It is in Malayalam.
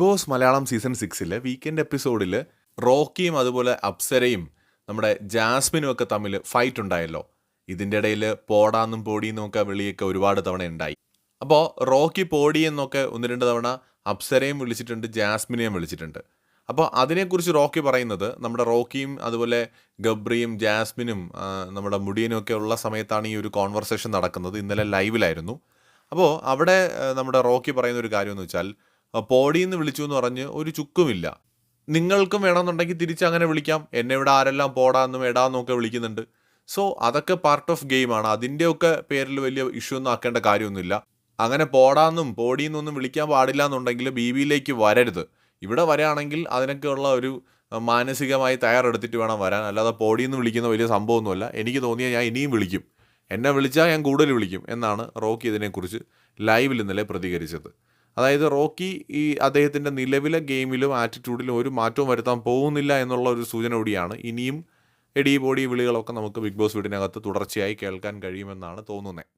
ബോസ് മലയാളം സീസൺ സിക്സിൽ വീക്കെൻഡ് എപ്പിസോഡിൽ റോക്കിയും അതുപോലെ അപ്സരയും നമ്മുടെ ജാസ്മിനും ഒക്കെ തമ്മിൽ ഫൈറ്റ് ഉണ്ടായല്ലോ. ഇതിന്റെ ഇടയിൽ പോടാന്നും പോടിയെന്നും ഒക്കെ വിളിയൊക്കെ ഒരുപാട് തവണ ഉണ്ടായി. അപ്പോൾ റോക്കി പോടി എന്നൊക്കെ ഒന്ന് രണ്ട് തവണ അപ്സരയും വിളിച്ചിട്ടുണ്ട് ജാസ്മിനെയും വിളിച്ചിട്ടുണ്ട്. അപ്പോൾ അതിനെക്കുറിച്ച് റോക്കി പറയുന്നത് നമ്മുടെ റോക്കിയും അതുപോലെ ഗബ്രിയും ജാസ്മിനും നമ്മുടെ മുടിയനും ഒക്കെ ഉള്ള സമയത്താണ് ഈ ഒരു കോൺവെർസേഷൻ നടക്കുന്നത്. ഇന്നലെ ലൈവിലായിരുന്നു അപ്പോൾ അവിടെ നമ്മുടെ റോക്കി പറയുന്ന ഒരു കാര്യം എന്ന് വെച്ചാൽ പോടിയെന്ന് വിളിച്ചു എന്ന് പറഞ്ഞ് ഒരു ചുക്കുമില്ല. നിങ്ങൾക്കും വേണമെന്നുണ്ടെങ്കിൽ തിരിച്ച് അങ്ങനെ വിളിക്കാം. എന്നെ ഇവിടെ ആരെല്ലാം പോടാന്നും എടാന്നും ഒക്കെ വിളിക്കുന്നുണ്ട്. സോ അതൊക്കെ പാർട്ട് ഓഫ് ഗെയിമാണ് അതിന്റെയൊക്കെ പേരിൽ വലിയ ഇഷ്യൂ ഒന്നും ആക്കേണ്ട കാര്യമൊന്നുമില്ല. അങ്ങനെ പോടാന്നും പോടിയെന്നൊന്നും വിളിക്കാൻ പാടില്ല എന്നുണ്ടെങ്കിൽ ബി ബിയിലേക്ക് വരരുത്. ഇവിടെ വരാണെങ്കിൽ അതിനൊക്കെയുള്ള ഒരു മാനസികമായി തയ്യാറെടുത്തിട്ട് വേണം വരാൻ. അല്ലാതെ പോടിയെന്ന് വിളിക്കുന്ന വലിയ സംഭവമൊന്നുമല്ല. എനിക്ക് തോന്നിയാൽ ഞാൻ ഇനിയും വിളിക്കും. എന്നെ വിളിച്ചാൽ ഞാൻ കൂടുതൽ വിളിക്കും എന്നാണ് റോക്കി ഇതിനെക്കുറിച്ച് ലൈവിൽ ഇന്നലെ പ്രതികരിച്ചത്. അതായത് റോക്കി ഈ അദ്ദേഹത്തിന്റെ നിലവിലെ ഗെയിമിലും ആറ്റിറ്റ്യൂഡിലും ഒരു മാറ്റവും വരുത്താൻ പോകുന്നില്ല എന്നുള്ള ഒരു സൂചന കൂടിയാണ്. ഇനിയും എടി ബോഡി വിളികളൊക്കെ നമുക്ക് ബിഗ് ബോസ് വീടിനകത്ത് തുടർച്ചയായി കേൾക്കാൻ കഴിയുമെന്നാണ് തോന്നുന്നത്